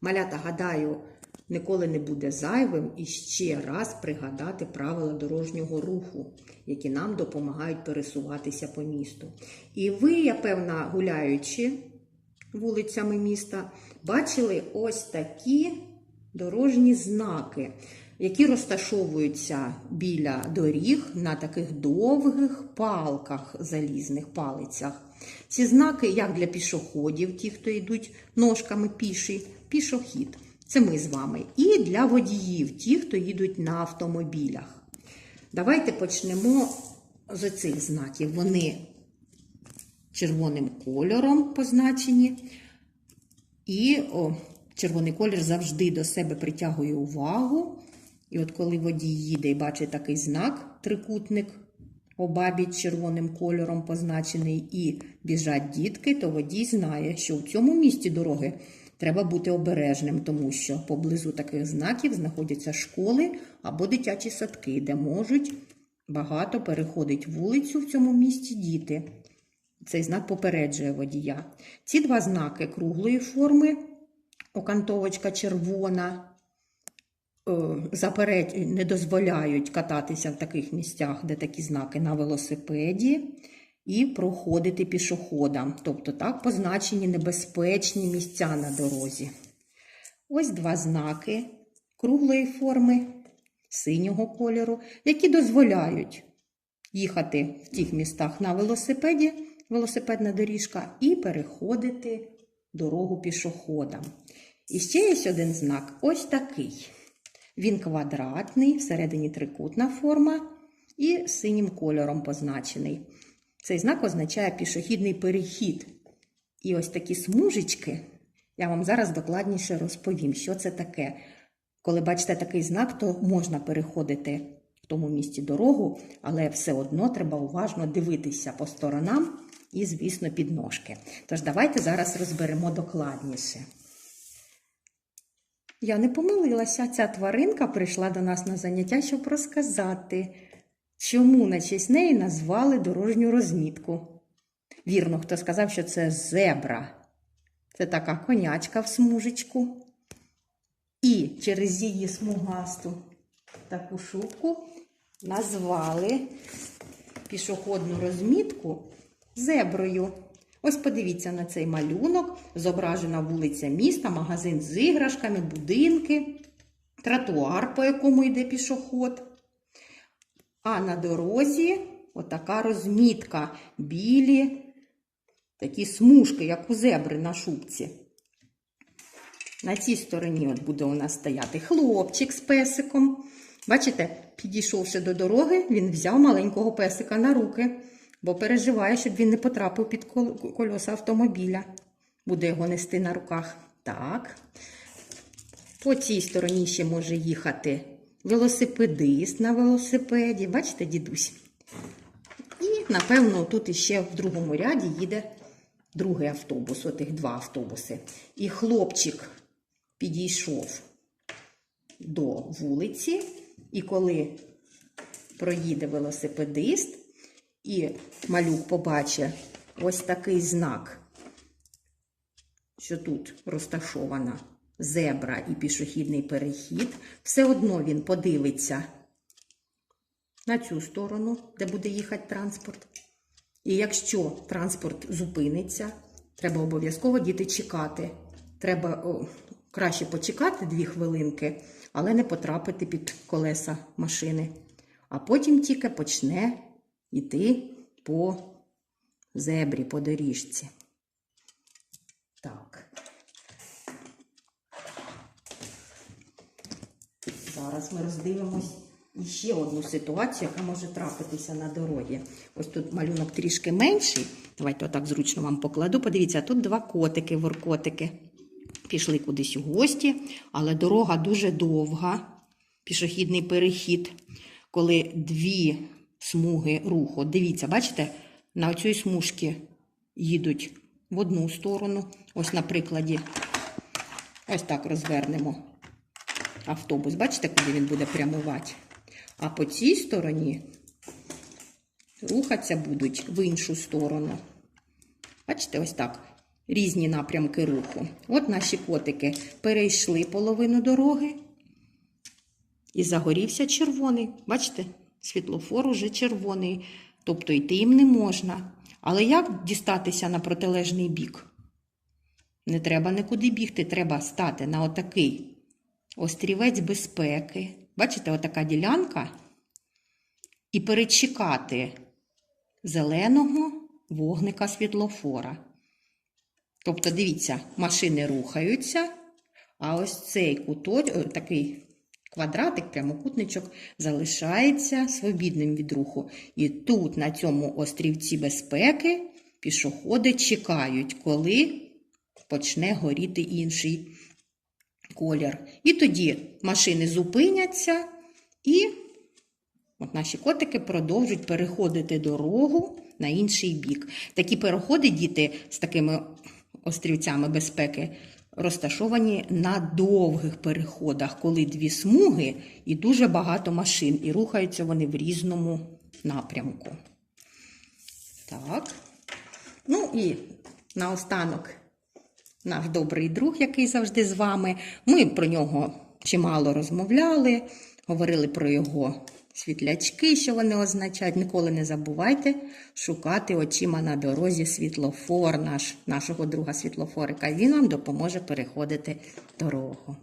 Малята, гадаю, ніколи не буде зайвим і ще раз пригадати правила дорожнього руху, які нам допомагають пересуватися по місту. І ви, я певна, гуляючи вулицями міста, бачили ось такі дорожні знаки, які розташовуються біля доріг на таких довгих палках, залізних палицях. Ці знаки, як для пішоходів, ті, хто йдуть ножками піший, пішохід. Це ми з вами. І для водіїв, ті, хто їдуть на автомобілях. Давайте почнемо з цих знаків. Вони червоним кольором позначені. І о, червоний колір завжди до себе притягує увагу. І от коли водій їде і бачить такий знак, трикутник, обабіч червоним кольором позначений, і біжать дітки, то водій знає, що в цьому місці дороги треба бути обережним, тому що поблизу таких знаків знаходяться школи або дитячі садки, де можуть багато переходить вулицю в цьому місті діти. Цей знак попереджує водія. Ці два знаки круглої форми, окантовочка червона, е, заперед... не дозволяють кататися в таких місцях, де такі знаки на велосипеді, і проходити пішоходам. Тобто так позначені небезпечні місця на дорозі. Ось два знаки круглої форми, синього кольору, які дозволяють їхати в тих містах на велосипеді, велосипедна доріжка, і переходити дорогу пішоходам. І ще є один знак ось такий. Він квадратний, всередині трикутна форма і синім кольором позначений. Цей знак означає пішохідний перехід. І ось такі смужечки, я вам зараз докладніше розповім, що це таке. Коли бачите такий знак, то можна переходити в тому місці дорогу, але все одно треба уважно дивитися по сторонам і, звісно, під ножки. Тож давайте зараз розберемо докладніше. Я не помилилася, ця тваринка прийшла до нас на заняття, щоб розказати, чому на честь неї назвали дорожню розмітку. Вірно, хто сказав, що це зебра. Це така конячка в смужечку. І через її смугасту таку шубку назвали пішохідну розмітку зеброю. Ось подивіться на цей малюнок. Зображена вулиця міста, магазин з іграшками, будинки, тротуар, по якому йде пішоход. А на дорозі отака розмітка, білі такі смужки, як у зебри на шубці. На цій стороні от буде у нас стояти хлопчик з песиком. Бачите, підійшовши до дороги, він взяв маленького песика на руки, бо переживає, щоб він не потрапив під кол- кольоса автомобіля. Буде його нести на руках. Так. По цій стороні ще може їхати велосипедист на велосипеді. Бачите, дідусь? І, напевно, тут іще в другому ряді їде другий автобус, отих два автобуси. І хлопчик підійшов до вулиці, і коли проїде велосипедист, і малюк побачить ось такий знак, що тут розташована зебра і пішохідний перехід, все одно він подивиться на цю сторону, де буде їхати транспорт. І якщо транспорт зупиниться, треба обов'язково діти чекати. Треба о, краще почекати дві хвилинки, але не потрапити під колеса машини. А потім тільки почне йти по зебрі, по доріжці. Так. Зараз ми роздивимось ще одну ситуацію, яка може трапитися на дорозі. Ось тут малюнок трішки менший. Давайте отак зручно вам покладу. Подивіться, тут два котики, воркотики. Пішли кудись у гості, але дорога дуже довга, пішохідний перехід, коли дві смуги руху. Дивіться, бачите, на цій смужці їдуть в одну сторону. Ось на прикладі. Ось так розвернемо автобус. Бачите, куди він буде прямувати? А по цій стороні рухатися будуть в іншу сторону. Бачите, ось так. різні напрямки руху. От наші котики перейшли половину дороги і загорівся червоний. Бачите, світлофор уже червоний, тобто йти їм не можна. Але як дістатися на протилежний бік? Не треба нікуди бігти, треба стати на отакий острівець безпеки. Бачите, отака ділянка. І перечекати зеленого вогника світлофора. Тобто, дивіться, машини рухаються, а ось цей куточок, такий квадратик, прямокутничок, залишається свобідним від руху. І тут, на цьому острівці безпеки, пішоходи чекають, коли почне горіти інший колір. І тоді машини зупиняться, і от наші котики продовжують переходити дорогу на інший бік. Такі переходи діти з такими острівцями безпеки розташовані на довгих переходах, коли дві смуги і дуже багато машин, і рухаються вони в різному напрямку. Так. Ну і наостанок наш добрий друг, який завжди з вами. Ми про нього чимало розмовляли, говорили про його світлячки, що вони означають. Ніколи не забувайте шукати очима на дорозі світлофор наш, нашого друга світлофорика. Він вам допоможе переходити дорогу.